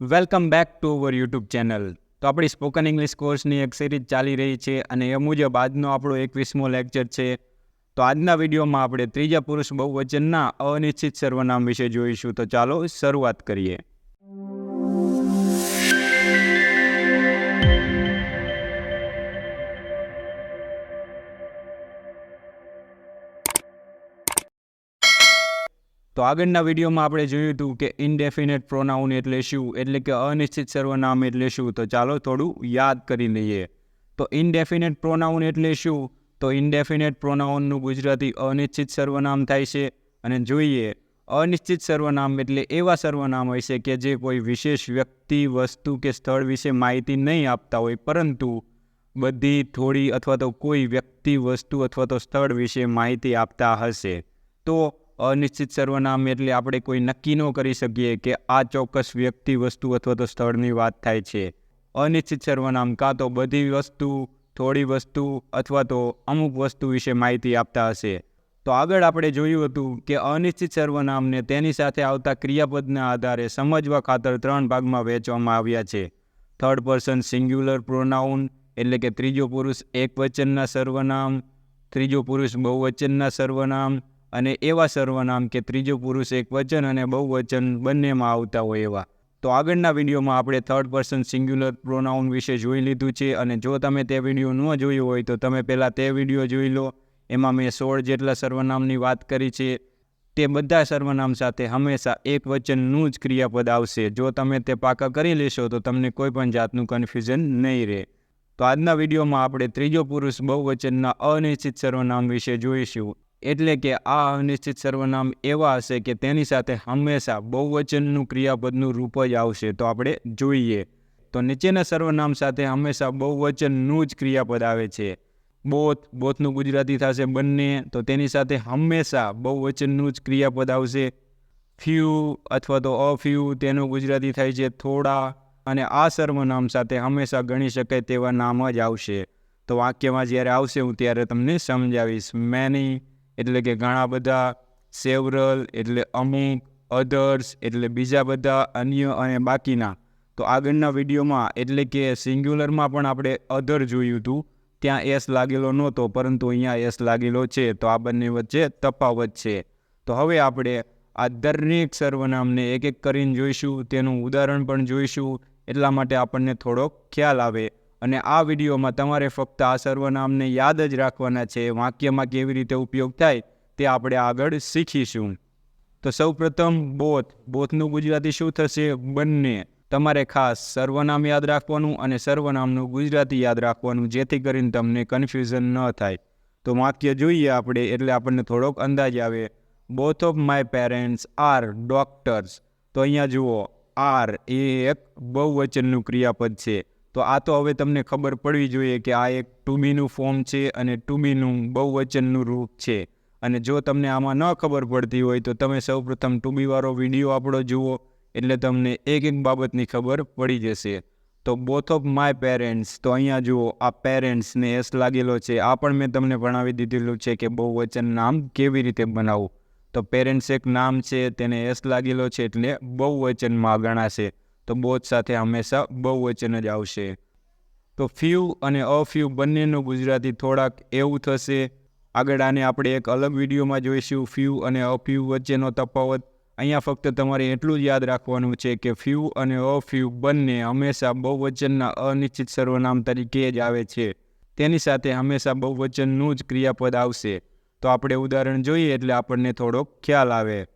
Welcome back to our YouTube channel તો આપણી spoken English કોર્સની એક સિરીઝ ચાલી રહી છે અને એ મુજબ આજનો આપણો એકવીસમો લેક્ચર છે. તો આજના વિડીયોમાં આપણે ત્રીજા પુરુષ બહુવચનના અનિશ્ચિત સર્વનામ વિશે જોઈશું. તો ચાલો શરૂઆત કરીએ. તો આગળના વિડીયોમાં આપણે જોયું હતું કે ઇનડેફિનેટ પ્રોનાઉન એટલે શું? એટલે કે અનિશ્ચિત સર્વનામ એટલે શું? તો ચાલો થોડું યાદ કરી લઈએ. તો ઇનડેફિનેટ પ્રોનાઉન એટલે શું? તો ઇનડેફિનેટ પ્રોનાઉનનું ગુજરાતી અનિશ્ચિત સર્વનામ થાય છે. અને જોઈએ, અનિશ્ચિત સર્વનામ એટલે એવા સર્વનામ હોય છે કે જે કોઈ વિશેષ વ્યક્તિ, વસ્તુ કે સ્થળ વિશે માહિતી નહીં આપતા હોય, પરંતુ બધી થોડી અથવા તો કોઈ વ્યક્તિ, વસ્તુ અથવા તો સ્થળ વિશે માહિતી આપતા હશે. તો અનિશ્ચિત સર્વનામ એટલે આપણે કોઈ નક્કી ન કરી શકીએ કે આ ચોક્કસ વ્યક્તિ, વસ્તુ અથવા તો સ્થળની વાત થાય છે. અનિશ્ચિત સર્વનામ કાં તો બધી વસ્તુ, થોડી વસ્તુ અથવા તો અમુક વસ્તુ વિશે માહિતી આપતા હશે. તો આગળ આપણે જોયું હતું કે અનિશ્ચિત સર્વનામને તેની સાથે આવતા ક્રિયાપદના આધારે સમજવા ખાતર ત્રણ ભાગમાં વહેંચવામાં આવ્યા છે. થર્ડ પર્સન સિંગ્યુલર પ્રોનાઉન એટલે કે ત્રીજો પુરુષ એક વચનના સર્વનામ, ત્રીજો પુરુષ બહુવચનના સર્વનામ અને એવા સર્વનામ કે ત્રીજો પુરુષ એક વચન અને બહુવચન બંનેમાં આવતા હોય એવા. તો આગળના વિડીયોમાં આપણે થર્ડ પર્સન સિંગ્યુલર પ્રોનાઉન વિશે જોઈ લીધું છે અને જો તમે તે વીડિયો ન જોયો હોય તો તમે પહેલાં તે વીડિયો જોઈ લો. એમાં મેં સોળ જેટલા સર્વનામની વાત કરી છે. તે બધા સર્વનામ સાથે હંમેશા એક વચનનું જ ક્રિયાપદ આવશે. જો તમે તે પાકા કરી લેશો તો તમને કોઈ પણ જાતનું કન્ફ્યુઝન નહીં રહે. તો આજના વિડીયોમાં આપણે ત્રીજો પુરુષ બહુવચનના અનિશ્ચિત સર્વનામ વિશે જોઈશું. એટલે કે આ અનિશ્ચિત સર્વનામ એવા હશે કે તેની સાથે હંમેશા બહુવચનનું ક્રિયાપદનું રૂપ જ આવશે. તો આપણે જોઈએ. તો નીચેના સર્વનામ સાથે હંમેશા બહુવચનનું જ ક્રિયાપદ આવે છે. બોથ બોથનું ગુજરાતી થશે બંને. તો તેની સાથે હંમેશા બહુવચનનું જ ક્રિયાપદ આવશે. ફ્યુ અથવા તો અફ્યુ તેનું ગુજરાતી થાય છે થોડા. અને આ સર્વનામ સાથે હંમેશા ગણી શકાય તેવા નામ જ આવશે. તો વાક્યમાં જ્યારે આવશે હું ત્યારે તમને સમજાવીશ. મેની એટલે કે ઘણા બધા સેવરલ, એટલે અમુક, અધર્સ, એટલે બીજા બધા અન્ય અને બાકીના. તો આગળના વિડીયોમાં, એટલે કે સિંગ્યુલરમાં પણ આપણે અધર જોયું હતું ત્યાં એસ લાગેલો નહોતો, પરંતુ અહીંયા એસ લાગેલો છે. તો આ બંને વચ્ચે તફાવત છે. તો હવે આપણે આ દરેક સર્વનામને એક એક કરીને જોઈશું, તેનું ઉદાહરણ પણ જોઈશું. એટલા માટે આપણને થોડોક ખ્યાલ આવે. અને આ વિડીયોમાં તમારે ફક્ત આ સર્વનામને યાદ જ રાખવાના છે, વાક્યમાં કેવી રીતે ઉપયોગ થાય તે આપણે આગળ શીખીશું. તો સૌપ્રથમ બોથ બોથનું ગુજરાતી શું થશે? બંને. તમારે ખાસ સર્વનામ યાદ રાખવાનું અને સર્વનામનું ગુજરાતી યાદ રાખવાનું, જેથી કરીને તમને કન્ફ્યુઝન ન થાય. તો વાક્ય જોઈએ આપણે, એટલે આપણને થોડોક અંદાજ આવે. Both of my parents are doctors તો અહીંયા જુઓ. આર એ એક બહુવચનનું ક્રિયાપદ છે. તો આ તો હવે તમને ખબર પડવી જોઈએ કે આ એક ટુમીનું ફોર્મ છે અને ટુમીનું બહુવચનનું રૂપ છે. અને જો તમને આમાં ન ખબર પડતી હોય તો તમે સૌપ્રથમ ટુમીવાળો વીડિયો આપણો જુઓ, એટલે તમને એક એક બાબતની ખબર પડી જશે. તો બોથ ઓફ માય પેરેન્ટ્સ તો અહીંયા જુઓ, આ પેરેન્ટ્સને એસ લાગેલો છે. આ પણ મેં તમને ભણાવી દીધેલું છે કે બહુવચન નામ કેવી રીતે બનાવવું. તો પેરેન્ટ્સ એક નામ છે, તેને એસ લાગેલો છે એટલે બહુવચનમાં ગણાશે. તો બોધ સાથે હંમેશા બહુવચન જ આવશે. તો ફ્યુ અને અફ્યુ બંનેનું ગુજરાતી થોડાક એવું થશે. આગળ આને આપણે એક અલગ વિડીયોમાં જોઈશું ફ્યુ અને અફ્યુ વચ્ચેનો તફાવત. અહીંયા ફક્ત તમારે એટલું જ યાદ રાખવાનું છે કે ફ્યુ અને અફ્યુ બંને હંમેશા બહુવચનના અનિશ્ચિત સર્વનામ તરીકે જ આવે છે. તેની સાથે હંમેશા બહુવચનનું જ ક્રિયાપદ આવશે. તો આપણે ઉદાહરણ જોઈએ એટલે આપણને થોડોક ખ્યાલ આવે.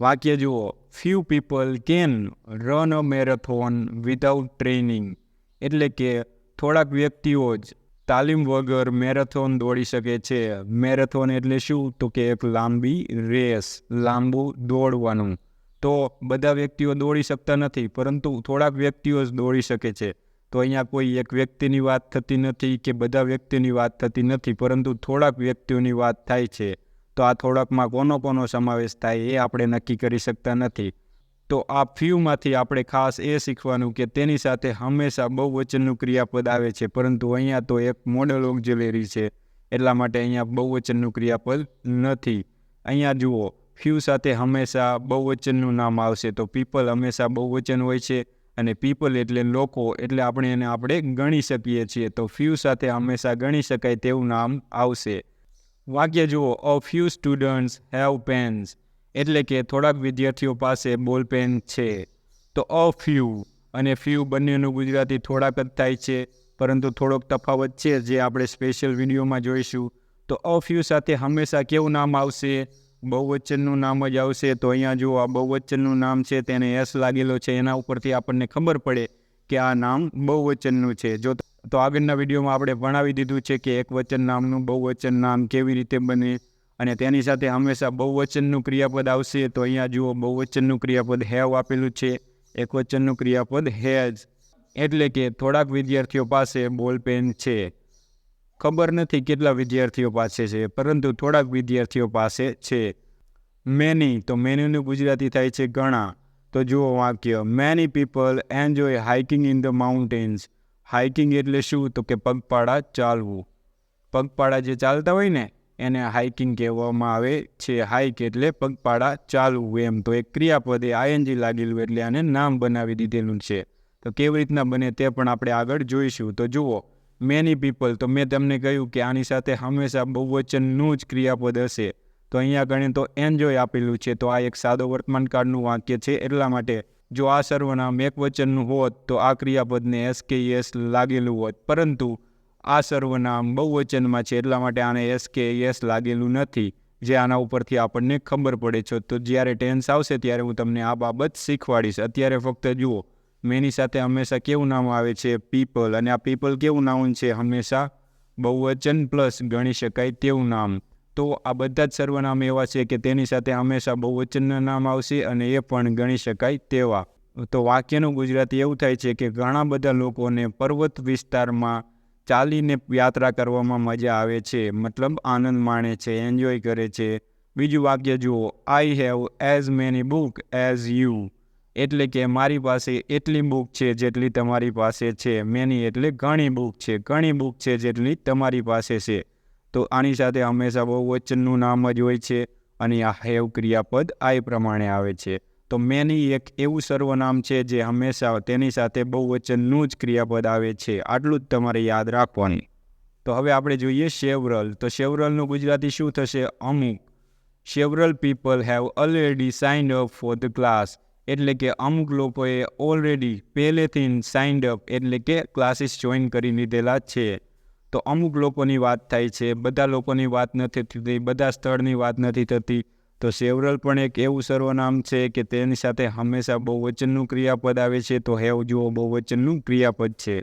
વાક્ય જુઓ. Few people can run a marathon without training એટલે કે, થોડાક વ્યક્તિઓ જ તાલીમ વગર મેરેથોન દોડી શકે છે. મેરેથોન એટલે શું? તો કે એક લાંબી રેસ, લાંબુ દોડવાનું. તો બધા વ્યક્તિઓ દોડી શકતા નથી, પરંતુ થોડાક વ્યક્તિઓ જ દોડી શકે છે. તો અહીંયા કોઈ એક વ્યક્તિની વાત થતી નથી કે બધા વ્યક્તિની વાત થતી નથી, પરંતુ થોડાક વ્યક્તિઓની વાત થાય છે. તો આ થોડાકમાં કોનો કોનો સમાવેશ થાય એ આપણે નક્કી કરી શકતા નથી. તો આ ફ્યુમાંથી આપણે ખાસ એ શીખવાનું કે તેની સાથે હંમેશા બહુવચનનું ક્રિયાપદ આવે છે, પરંતુ અહીંયા તો એક મોડલ ઓક્ઝિલરી છે, એટલા માટે અહીંયા બહુવચનનું ક્રિયાપદ નથી. અહીંયા જુઓ, ફ્યુ સાથે હંમેશા બહુવચનનું નામ આવશે, તો પીપલ હંમેશા બહુવચન હોય છે અને પીપલ એટલે લોકો, એટલે આપણે એને આપણે ગણી શકીએ છીએ, તો ફ્યુ સાથે હંમેશા ગણી શકાય તેવું નામ આવશે. વાક્ય જુઓ a few students have pens એટલે કે થોડાક વિદ્યાર્થીઓ પાસે બોલ પેન છે. તો અ ફ્યુ અને ફ્યુ બંનેનું ગુજરાતી થોડાક જ થાય છે, પરંતુ થોડોક તફાવત છે જે આપણે સ્પેશિયલ વિડીયોમાં જોઈશું. તો અ ફ્યુ સાથે હંમેશા કેવું નામ આવશે? બહુવચનનું નામ જ આવશે. તો અહીંયા જુઓ, આ બહુવચનનું નામ છે, તેને એસ લાગેલો છે. એના ઉપરથી આપણને ખબર પડે કે આ નામ બહુવચનનું છે. જો તો આગળના વિડીયોમાં આપણે ભણાવી દીધું છે કે એક વચન નામનું બહુવચન નામ કેવી રીતે બને અને તેની સાથે હંમેશા બહુવચનનું ક્રિયાપદ આવશે. તો અહીંયા જુઓ, બહુવચનનું ક્રિયાપદ હેવ આપેલું છે. એકવચનનું ક્રિયાપદ હેઝ એટલે કે થોડાક વિદ્યાર્થીઓ પાસે બોલ પેન છે. ખબર નથી કેટલા વિદ્યાર્થીઓ પાસે છે, પરંતુ થોડાક વિદ્યાર્થીઓ પાસે છે. મેની, તો મેનીનું ગુજરાતી થાય છે ઘણા. તો જુઓ વાક્ય many people enjoy hiking in the mountains hiking એટલે શું? તો કે પગપાળા ચાલવું. પગપાળા જે ચાલતા હોય ને, એને હાઇકિંગ કહેવામાં આવે છે. હાઇક એટલે પગપાળા ચાલવું એમ. તો એક ક્રિયાપદે આઈએનજી લાગેલું એટલે આને નામ બનાવી દીધેલું છે. તો કેવી રીતના બને તે પણ આપણે આગળ જોઈશું. તો જુઓ મેની પીપલ તો મેં તમને કહ્યું કે આની સાથે હંમેશા બહુવચનનું જ ક્રિયાપદ હશે. તો અહીંયા ગણે તો એન્જોય આપેલું છે. તો આ એક સાદો વર્તમાનકાળનું વાક્ય છે. એટલા માટે જો આ સર્વનામ એક વચનનું હોત, તો આ ક્રિયાપદને એસ કે એસ લાગેલું હોત. પરંતુ આ સર્વનામ બહુવચનમાં છે, એટલા માટે આને એસ કે એસ લાગેલું નથી. જે આના ઉપરથી આપણને ખબર પડે છે. તો જ્યારે ટેન્સ આવશે, ત્યારે હું તમને આ બાબત શીખવાડીશ. અત્યારે ફક્ત જુઓ, મેની સાથે હંમેશા કેવું નામ આવે છે? પીપલ. અને આ પીપલ કેવું નામ છે? હંમેશા બહુવચન પ્લસ ગણી શકાય તેવું નામ. તો આ બધા જ સર્વનામ એવા છે કે તેની સાથે હંમેશા બહુવચનના નામ આવશે અને એ પણ ગણી શકાય તેવા. તો વાક્યનું ગુજરાતી એવું થાય છે કે ઘણા બધા લોકોને પર્વત વિસ્તારમાં ચાલીને યાત્રા કરવામાં મજા આવે છે, મતલબ આનંદ માણે છે એન્જોય કરે છે. બીજું વાક્ય જુઓ I have as many book as you એટલે કે મારી પાસે એટલી બુક છે જેટલી તમારી પાસે છે. મેની એટલે ઘણી બુક છે, ઘણી બુક છે જેટલી તમારી પાસે છે. તો આની સાથે હંમેશા બહુવચનનું નામ જ હોય છે અને આ હેવ ક્રિયાપદ આ પ્રમાણે આવે છે. તો મેની એક એવું સર્વનામ છે જે હંમેશા તેની સાથે બહુવચનનું જ ક્રિયાપદ આવે છે. આટલું જ તમારે યાદ રાખવાનું. તો હવે આપણે જોઈએ શેવરલ. તો શેવરલનું ગુજરાતી શું થશે? અમુક. Several people have already signed up for the class. એટલે કે અમુક લોકોએ ઓલરેડી પહેલેથી સાઇન્ડ અપ એટલે કે ક્લાસીસ જોઈન કરી લીધેલા છે. તો અમુક લોકોની વાત થાય છે, બધા લોકોની વાત નથી થતી, બધા સ્થળની વાત નથી થતી. તો સેવરલ પણ એક એવું સર્વનામ છે કે તેની સાથે હંમેશા બહુવચનનું ક્રિયાપદ આવે છે. તો હેવ જુઓ બહુવચનનું ક્રિયાપદ છે.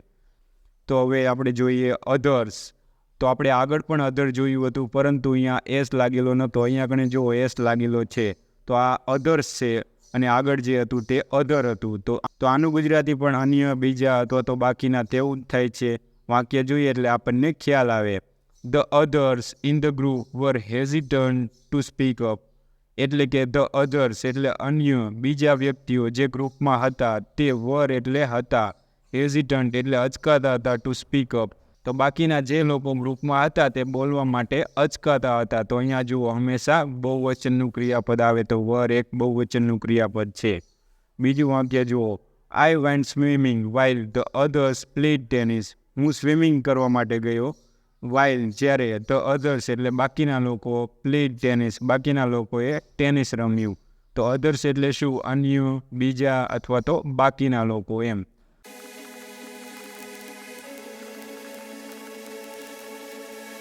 તો હવે આપણે જોઈએ અધર્સ તો આપણે આગળ પણ અધર જોયું હતું, પરંતુ અહીંયા એસ લાગેલો નહોતો. અહીંયા કણે જો એસ લાગેલો છે. તો આ અધર્સ છે અને આગળ જે હતું તે અધર હતું. તો તો આનું ગુજરાતી પણ અન્ય બીજા અથવા તો બાકીના તેવું જ થાય છે. વાક્ય જોઈએ એટલે આપણને ખ્યાલ આવે. The others in the group were hesitant to speak up એટલે કે ધ અધર્સ એટલે અન્ય બીજા વ્યક્તિઓ જે ગ્રુપમાં હતા તે વર એટલે હતા. હેઝિટન્ટ એટલે અચકાતા હતા ટુ સ્પીક અપ તો બાકીના જે લોકો ગ્રુપમાં હતા તે બોલવા માટે અચકાતા હતા. તો અહીંયા જુઓ, હંમેશા બહુવચનનું ક્રિયાપદ આવે તો વર એક બહુવચનનું ક્રિયાપદ છે. બીજું વાક્ય જુઓ. I went swimming while the others played tennis હું સ્વિમિંગ કરવા માટે ગયો. વાઇલ જ્યારે ધ અધર્સ એટલે બાકીના લોકો પ્લેડ ટેનિસ બાકીના લોકોએ ટેનિસ રમ્યું. તો અધર્સ એટલે શું? અન્ય બીજા અથવા તો બાકીના લોકો એમ.